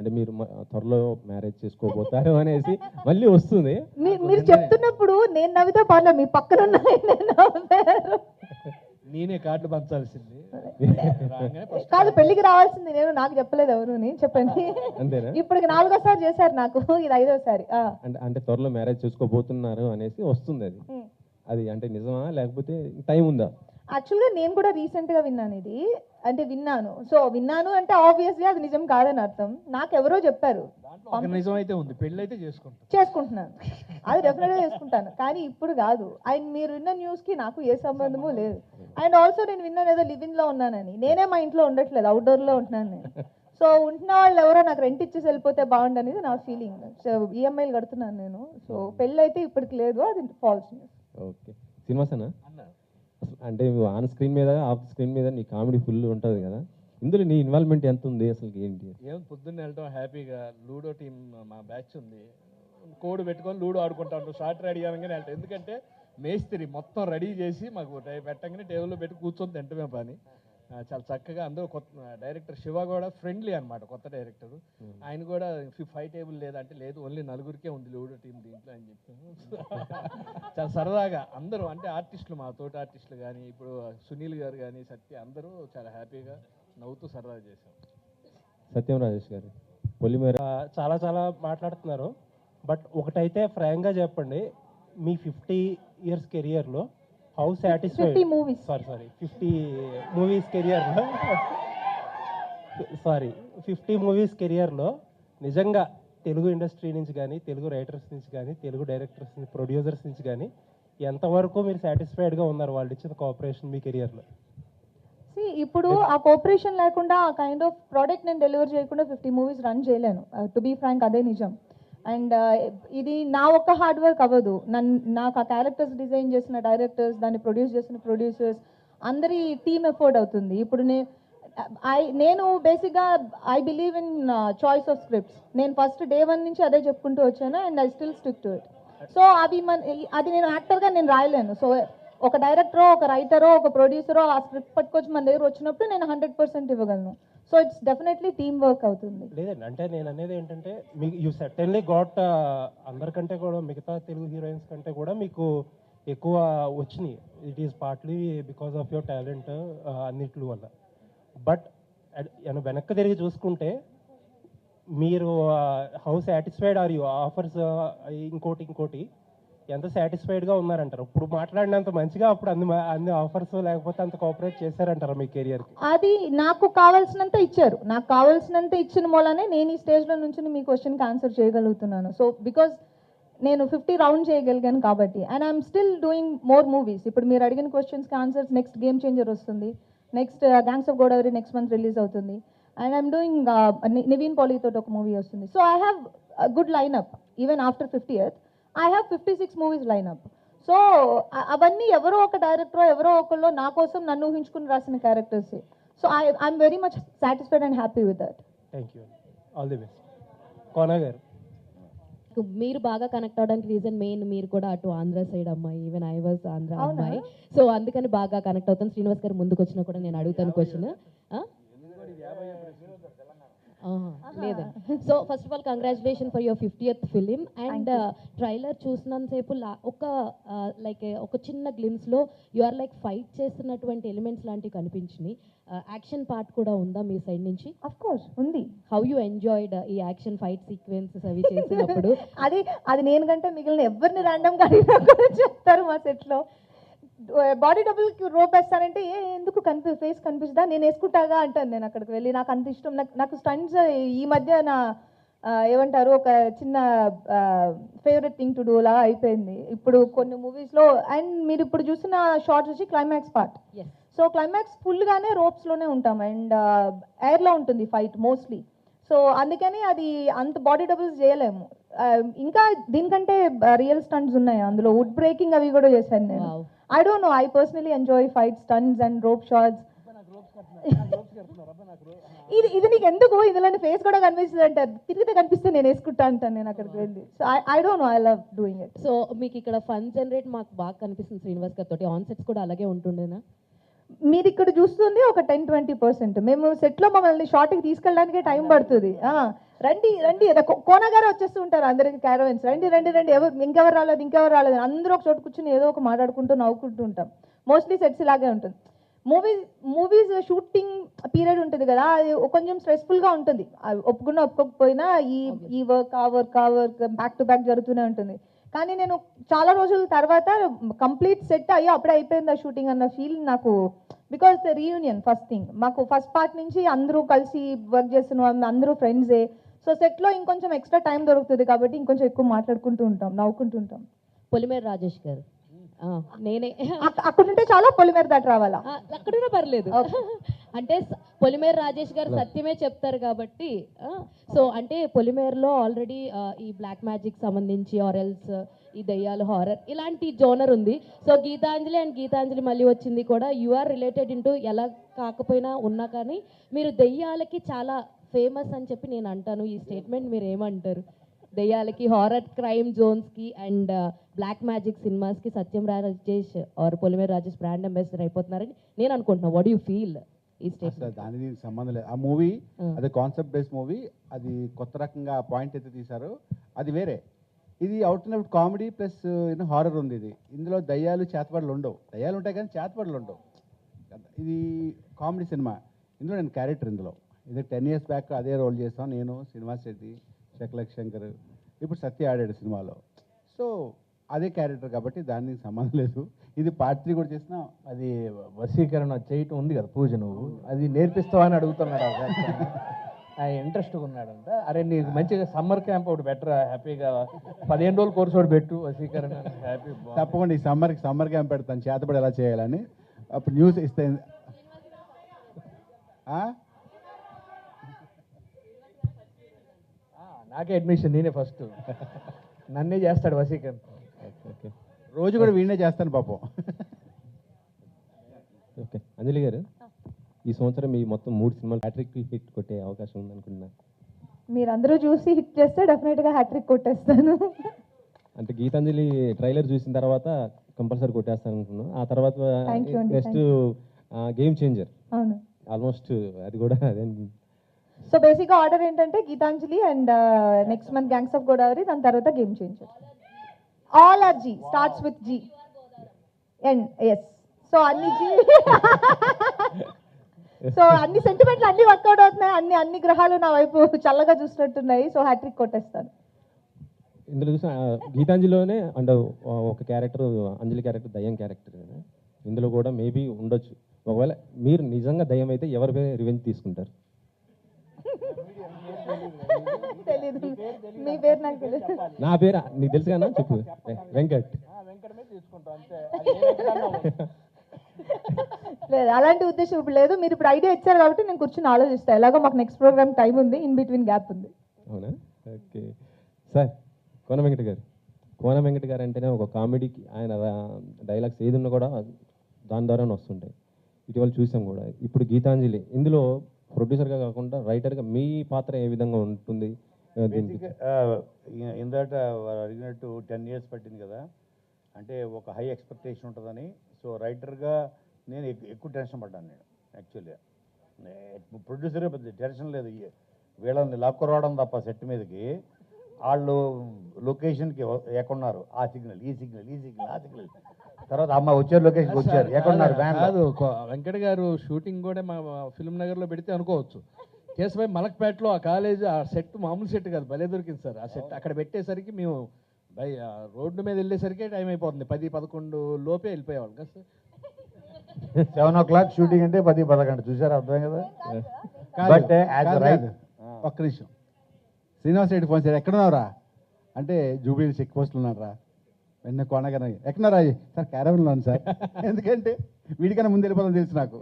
అంటే మీరు త్వరలో మ్యారేజ్ చేసుకోబోతారు అనేసి మళ్ళీ వస్తుంది. మీరు చెప్తున్నప్పుడు నేను నవ్వితే పర్లేదు మీ పక్కన నేనే కార్డులు పంచాల్సింది. కాదు పెళ్ళికి రావాల్సింది నేను. నాకు చెప్పలేదు ఎవరు చెప్పండి. అంతేనా? ఇప్పుడు నాలుగోసారి చేశారు నాకు. ఇది ఐదోసారి. అంటే అంటే త్వరలో మ్యారేజ్ చేసుకోబోతున్నారు అనేసి వస్తుంది అది. అది అంటే నిజమా? లేకపోతే టైం ఉందా? యాక్చువల్గా నేను కూడా రీసెంట్గా విన్నాను ఇది. అంటే విన్నాను. సో విన్నాను అంటే ఆబ్వియస్లీ అది నిజం కాదని అర్థం. నాకు ఎవరో చెప్పారు. దాంట్లో ఒక నిజం అయితే ఉంది. పెళ్ళి అయితే చేసుకుంటాం. చేసుకుంటున్నాను. అది డెఫినెట్గా చేసుకుంటాను. కానీ ఇప్పుడు కాదు. అండ్ మీరు విన్న న్యూస్కి నాకు ఏ సంబంధము లేదు. అండ్ ఆల్సో నేను విన్నాను ఏదో లివింగ్లో ఉన్నానని. నేనే మా ఇంట్లో ఉండట్లేదు. అవుట్డోర్లో ఉంటున్నాను నేను. సో ఉంటున్న వాళ్ళు ఎవరో నాకు రెంట్ ఇచ్చేసి వెళ్ళిపోతే బాగుండు అనేది నా ఫీలింగ్ సో ఈఎంఐలు కడుతున్నాను నేను. సో పెళ్ళి అయితే ఇప్పటికి లేదు. అది ఫాల్స్ న్యూస్ ఓకే సినిమాసేనా అంటే ఆన్ స్క్రీన్ మీద ఆఫ్ స్క్రీన్ మీద నీ కామెడీ ఫుల్ ఉంటుంది కదా. ఇందులో నీ ఇన్వాల్వ్మెంట్ ఎంత ఉంది అసలు ఏంటి? ఏం పొద్దున్న వెళ్ళటం హ్యాపీగా. లూడో టీం మా బ్యాచ్ ఉంది. కోడ్ పెట్టుకొని లూడో ఆడుకుంటా ఉంటాం. షార్ట్ రెడీ అనగానే వెళ్తాం. ఎందుకంటే మేస్త్రి మొత్తం రెడీ చేసి మాకు పెట్టంగానే టేబుల్లో పెట్టి కూర్చొని తింటమే పని. చాలా చక్కగా అందరూ కొత్త డైరెక్టర్ శివ కూడా ఫ్రెండ్లీ అనమాట కొత్త డైరెక్టర్. ఆయన కూడా ఫైవ్ టేబుల్ లేదంటే లేదు ఓన్లీ నలుగురికే ఉంది లూడో టీం దీంట్లో అని చెప్పాను చాలా సరదాగా అందరూ అంటే ఆర్టిస్టులు మా తోటి ఆర్టిస్టులు కానీ ఇప్పుడు సునీల్ గారు కానీ సత్య అందరూ చాలా హ్యాపీగా నవ్వుతూ సరదాగా చేశాం. సత్యం రాజేష్ గారు పొలిమేర చాలా చాలా మాట్లాడుతున్నారు బట్ ఒకటైతే ఫ్రాంక్గా చెప్పండి మీ ఫిఫ్టీ ఇయర్స్ కెరియర్లో how satisfied fifty movies sorry sorry fifty movies కెరియర్లో సారీ ఫిఫ్టీ మూవీస్ కెరియర్లో నిజంగా తెలుగు ఇండస్ట్రీ నుంచి కానీ తెలుగు రైటర్స్ నుంచి కానీ తెలుగు డైరెక్టర్స్ ప్రొడ్యూసర్స్ నుంచి కానీ ఎంతవరకు మీరు సాటిస్ఫైడ్గా ఉన్నారు వాళ్ళు ఇచ్చిన కోఆపరేషన్ మీ కెరియర్లో ఇప్పుడు ఆ కోఆపరేషన్ లేకుండా ఆ కైండ్ ఆఫ్ ప్రోడక్ట్ నేను డెలివర్ చేయకుండా ఫిఫ్టీ మూవీస్ రన్ చేయలేను. టు బీ ఫ్రాంక్ అదే నిజం. అండ్ ఇది నా ఒక్క హార్డ్ వర్క్ అవ్వదు. నన్ను నాకు ఆ క్యారెక్టర్స్ డిజైన్ చేసిన డైరెక్టర్స్ దాన్ని ప్రొడ్యూస్ చేసిన ప్రొడ్యూసర్స్ అందరి టీమ్ ఎఫర్ట్ అవుతుంది. ఇప్పుడు నేను ఐ నేను బేసిక్గా I believe in choice of scripts. నేను ఫస్ట్ డే వన్ నుంచి అదే చెప్పుకుంటూ వచ్చాను and I still stick to it. So అవి మన అది నేను యాక్టర్గా నేను రాయలేను. సో ఒక డైరెక్టరో ఒక రైటరో ఒక ప్రొడ్యూసరో ఆ స్క్రిప్ట్ పట్టుకొచ్చి మన దగ్గర వచ్చినప్పుడు నేను హండ్రెడ్ పర్సెంట్ ఇవ్వగలను. So it's definitely team work అవుతుంది. లేదండి అంటే నేను అనేది ఏంటంటే మీకు యూ సెటన్లీ గాట్ అందరికంటే కూడా మిగతా తెలుగు హీరోయిన్స్ కంటే కూడా మీకు ఎక్కువ వచ్చినాయి. It is partly because of your talent అన్నిటి వల్ల. బట్ వెనక్కి తిరిగి చూసుకుంటే మీరు how satisfied are you offers ఇంకోటి ఇంకోటి. ఎంత సాటిస్ఫైడ్గా ఉన్నారంటారు? ఇప్పుడు మాట్లాడినంత మంచిగా అప్పుడు అన్ని అన్ని ఆఫర్స్ లేకపోతే అంత కోఆపరేట్ చేశారంటారు మీ కెరియర్కి అది నాకు కావాల్సినంత ఇచ్చారు. నాకు కావాల్సినంత ఇచ్చిన మూలనే నేను ఈ స్టేజ్లో నుంచి మీ క్వశ్చన్కి ఆన్సర్ చేయగలుగుతున్నాను. సో బికాజ్ నేను ఫిఫ్టీ రౌండ్ చేయగలిగాను కాబట్టి and I'm still doing more movies ఇప్పుడు మీరు అడిగిన క్వశ్చన్స్కి ఆన్సర్స్ నెక్స్ట్ గేమ్ చేంజర్ వస్తుంది. Next gangs of Godavari next month release అవుతుంది. అండ్ ఐఎమ్ డూయింగ్ నివీన్ పాలీతో ఒక మూవీ వస్తుంది. So I have good lineup even after fifty years I have fifty six movies lineup so అవన్నీ ఎవరో ఒక director ఎవరో ఒకళ్ళు నా కోసం నన్ను ఊహించుకుని రాసిన characters so I I'm very much satisfied and happy with that thank you all the best Kona garu మీరు బాగా కనెక్ట్ అవడానికి రీజన్ మెయిన్ మీరు కూడా అటు ఆంధ్ర సైడ్ అమ్మాయి ఈవెన్ ఐ వాజ్ ఆంధ్ర? అమ్మాయి. సో అందుకని బాగా కనెక్ట్ అవుతాను. శ్రీనివాస్ గారు ముందుకు వచ్చినా కూడా నేను అడుగుతాను క్వశ్చన్ లేదండి. So first of all congratulation for your fiftieth film and trailer చూసినంతసేపు ఒక లైక్ ఒక చిన్న గ్లిమ్స్లో యు ఆర్ లైక్ ఫైట్ చేస్తున్నటువంటి ఎలిమెంట్స్ లాంటివి కనిపించినాయి. యాక్షన్ పార్ట్ కూడా ఉందా మీ సైడ్ నుంచి? అఫ్ కోర్స్ ఉంది. హౌ యూ ఎంజాయిడ్ ఈ యాక్షన్ ఫైట్ సీక్వెన్సెస్ అవి చేసినప్పుడు? అది అది నేను కంటే మిగిలిన ఎవరిని ర్యాండమ్గా చెప్తారు మా సెట్లో. బాడీ డబుల్ రోప్ వేస్తానంటే ఏ ఎందుకు కనిపి ఫేస్ కనిపిస్తుందా నేను వేసుకుంటాగా అంటాను నేను అక్కడికి వెళ్ళి. నాకు అంత ఇష్టం నాకు నాకు స్టంట్స్ ఈ మధ్య నా ఏమంటారు ఒక చిన్న ఫేవరెట్ థింగ్ టు డూ లా అయిపోయింది. ఇప్పుడు కొన్ని movies లో అండ్ మీరు ఇప్పుడు చూసిన షార్ట్స్ వచ్చి క్లైమాక్స్ పార్ట్. సో క్లైమాక్స్ ఫుల్గానే లోనే ఉంటాం. అండ్ ఎయిర్లో ఉంటుంది ఫైట్ మోస్ట్లీ సో అందుకని అది అంత బాడీ డబుల్స్ చేయలేము. ఇంకా దీనికంటే రియల్ స్టంట్స్ ఉన్నాయి? అందులో వుడ్ బ్రేకింగ్ అవి కూడా చేశాను నేను. I don't know I personally enjoy fight stunts and rope shots ఇది ఇది నీకు ఎందుకు? ఇందులో ఫేస్ కూడా కనిపిస్తుంది అంటారు. తిరిగితే కనిపిస్తే నేను వేసుకుంటా అంటాను నేను అక్కడికి వెళ్ళి. So I don't know I love doing it so మీకు ఇక్కడ ఫన్ జనరేట్ మాకు బాగా కనిపిస్తుంది శ్రీనివాస్ గారితో ఆన్ సెట్స్ కూడా అలాగే ఉంటుండేనా? మీరు ఇక్కడ చూస్తుంది ఒక టెన్ ట్వంటీ పర్సెంట్ మేము సెట్లో మమ్మల్ని షార్ట్కి తీసుకెళ్ళడానికే టైం పడుతుంది. రండి రండి. అదే కో- కోన గారు వచ్చేస్తూ ఉంటారు అందరికి క్యారవెన్స్ రండి రండి రండి. ఎవరు ఇంకెవరు రాలేదు ఇంకెవరు రాలేదు అందరూ ఒక చోట కూర్చొని ఏదో ఒక మాట్లాడుకుంటూ నవ్వుకుంటూ ఉంటాం. మోస్ట్లీ సెట్స్ ఇలాగే ఉంటుంది. మూవీస్ మూవీస్ షూటింగ్ పీరియడ్ ఉంటుంది కదా అది కొంచెం స్ట్రెస్ఫుల్గా ఉంటుంది. ఒప్పుకున్నా ఒప్పుకోకపోయినా ఈ ఈ వర్క్ ఆ వర్క్ ఆ వర్క్ బ్యాక్ టు బ్యాక్ జరుగుతూనే ఉంటుంది. కానీ నేను చాలా రోజుల తర్వాత కంప్లీట్ సెట్ అయ్యో అప్పుడే అయిపోయింది ఆ షూటింగ్ అన్న ఫీల్ నాకు. Because the reunion first thing మాకు ఫస్ట్ పార్ట్ నుంచి అందరూ కలిసి వర్క్ చేస్తున్నాం అందరూ ఫ్రెండ్సే సో సెట్లో ఇంకొంచెం ఎక్స్ట్రా టైం దొరుకుతుంది కాబట్టి ఇంకొంచెం ఎక్కువ మాట్లాడుకుంటూ ఉంటాం నవ్వుకుంటూ ఉంటాం. పొలిమేర రాజేష్ గారు. నేనే. అక్క- అక్కడ ఉంటే చాలా పొలిమేర దాటి రావాలా? ఆ, అక్కడున్నా పర్లేదు. అంటే పొలిమేర రాజేష్ గారు సత్యమే చెప్తారు కాబట్టి సో అంటే పొలిమేరలో ఆల్రెడీ ఈ బ్లాక్ మ్యాజిక్ సంబంధించి ఆరెల్స్ ఈ దయ్యాలు హారర్ ఇలాంటి జోనర్ ఉంది. సో గీతాంజలి అండ్ గీతాంజలి మళ్ళీ వచ్చింది కూడా. యు ఆర్ రిలేటెడ్ ఇంటూ ఎలా కాకపోయినా ఉన్నా కానీ మీరు దెయ్యాలకి చాలా ఫేమస్ అని చెప్పి నేను అంటాను. ఈ స్టేట్మెంట్ మీరు ఏమంటారు? దెయ్యాలకి హారర్ క్రైమ్ జోన్స్కి and black magic సినిమాస్కి Satyam Rajesh or Polimera Rajesh brand ambassador అయిపోతున్నారని నేను అనుకుంటున్నా. వాట్ యూ ఫీల్ ఈ అసలు స్టేట్మెంట్ దాని దీనికి సంబంధం లేదు. ఆ మూవీ. అది కాన్సెప్ట్ బేస్ మూవీ అది కొత్త రకంగా పాయింట్ అయితే తీశారు. అది వేరే. ఇది out and out comedy plus horror ఉంది ఇది. ఇందులో దయ్యాలు చేతబడులు ఉండవు. దయ్యాలు ఉంటాయి కానీ చేతబడులు ఉండవు. ఇది కామెడీ సినిమా ఇందులో నేను క్యారెక్టర్ ఇందులో. ఇది టెన్ ఇయర్స్ బ్యాక్ అదే రోల్ చేస్తాం నేను శ్రీనివాస్ రెడ్డి శకలక్ శంకర్ ఇప్పుడు సత్య ఆడాడు సినిమాలో. సో అదే క్యారెక్టర్ కాబట్టి దానికి సంబంధం లేదు. ఇది పార్ట్ త్రీ కూడా చేసిన అది వశీకరణ చేయటం ఉంది కదా పూజ నువ్వు. అది నేర్పిస్తావా అని అడుగుతున్నాడు. ఆయన ఇంట్రెస్ట్గా ఉన్నాడంట. అరే నీకు మంచిగా సమ్మర్ క్యాంప్ ఒకటి బెటర్ హ్యాపీగా పదిహేను రోజులు కోర్సు ఒకటి పెట్టు వశీకరణ. హ్యాపీ తప్పకుండా ఈ సమ్మర్కి సమ్మర్ క్యాంప్ పెడతాను. చేతపడి ఎలా చేయాలని. అప్పుడు న్యూస్ ఇస్తే? నాకే అడ్మిషన్ నేనే ఫస్ట్ నన్నే చేస్తాడు వశీకరణ. రోజు కూడా వీణే చేస్తాను పాపం. ఓకే. అంజలి గారు ఈ సంవత్సరం మీ మొత్తం మూడు సినిమాలు హ్యాట్రిక్ హిట్ కొట్టే అవకాశం ఉందనుకుంటున్నా. మీరందరూ చూసి హిట్ చేస్తే డెఫినెట్గా హ్యాట్రిక్ కొట్టేస్తాను. అంటే గీతాంజలి ట్రైలర్ చూసిన తర్వాత కంపల్సరీ కొట్టేస్తాను అనుకున్నాను ఆ తర్వాత నెక్స్ట్ గేమ్ చేంజర్ అవును. ఆల్మోస్ట్ అది కూడా అదే. సో బేసిక్గా ఆర్డర్ ఏంటంటే Geethanjali and next month gangs of Godavari దాని తర్వాత game changer all are G starts with G and S so అన్ని జీ సో అన్ని సెంటిమెంట్లు అన్ని వర్కౌట్ అవుతున్నాయి. అన్ని అన్ని గ్రహాలు నా వైపు చల్లగా చూసినట్టున్నాయి సో హ్యాట్రిక్ కొట్టేస్తాను. ఇందులో చూసిన గీతాంజలిలోనే అండ్ ఒక క్యారెక్టర్ అంజలి క్యారెక్టర్ దయ్యం క్యారెక్టర్ ఇందులో కూడా మేబీ ఉండొచ్చు. ఒకవేళ మీరు నిజంగా దయ్యం అయితే ఎవరిపై రివెంజ్ తీసుకుంటారు? తెలీదు. మీ పేరు నాకు తెలియదు నా పేరు? నీకు తెలుసు కదా చెప్పు. వెంకట్. లేదు అలాంటి ఉద్దేశం ఇప్పుడు లేదు. మీరు ఇప్పుడు ఐడియా ఇచ్చారు కాబట్టి నేను కూర్చొని ఆలోచిస్తాను ఎలాగో మాకు నెక్స్ట్ ప్రోగ్రామ్ టైం ఉంది. ఇన్ బిట్వీన్ గ్యాప్ ఉంది. అవునా? ఓకే. సార్ కోన వెంకట గారు. కోన వెంకట గారు అంటేనే ఒక కామెడీకి ఆయన డైలాగ్స్ ఏది ఉన్నా కూడా దాని ద్వారానే వస్తుంటాయి. ఇటీవల చూసాం కూడా. ఇప్పుడు గీతాంజలి. ఇందులో ప్రొడ్యూసర్గా కాకుండా రైటర్గా మీ పాత్ర ఏ విధంగా ఉంటుంది? ఇందాట అడిగినట్టు టెన్ ఇయర్స్ పట్టింది కదా అంటే ఒక హై ఎక్స్పెక్టేషన్ ఉంటుందని. సో రైటర్గా నేను ఎక్కువ టెన్షన్ పడ్డాను నేను యాక్చువల్గా. ప్రొడ్యూసర్గా పెద్ద టెన్షన్ లేదు. ఈ- వీళ్ళని లాక్కురావడం తప్ప సెట్ మీదకి. వాళ్ళు లొకేషన్కి ఎక్కడున్నారు ఆ సిగ్నల్ ఈ సిగ్నల్ ఈ సిగ్నల్ ఆ సిగ్నల్. తర్వాత అమ్మ వచ్చారు లొకేషన్కి వచ్చారు. ఎక్కడున్నారు వ్యాన్ కాదు వెంకట గారు షూటింగ్ కూడా మా ఫిల్మ్ నగర్లో పెడితే అనుకోవచ్చు. కేశవై మలక్పేటలో ఆ కాలేజ్ ఆ సెట్ మామూలు సెట్ కాదు భలే దొరికింది సార్ ఆ సెట్. అక్కడ పెట్టేసరికి మేము బై రోడ్డు మీద వెళ్ళేసరికే టైం అయిపోతుంది. పది పదకొండు లోపే వెళ్ళిపోయేవాళ్ళు కదా sir. Seven o'clock shooting అంటే పది పదకొండు. చూసారు? అర్థం కదా? right- కాదు. ఒక్క నిమిషం. శ్రీనివాస్ రెడ్డి ఫోన్ చేశారు. ఎక్కడున్నావురా అంటే జూబిలీ చెక్ పోస్టులు ఉన్నారా వెన్న కొనగానే ఎక్కడున్నారా సార్ క్యారవన్లో సార్. ఎందుకంటే వీడికన్నా ముందు వెళ్ళిపోదాం తెలుసు నాకు.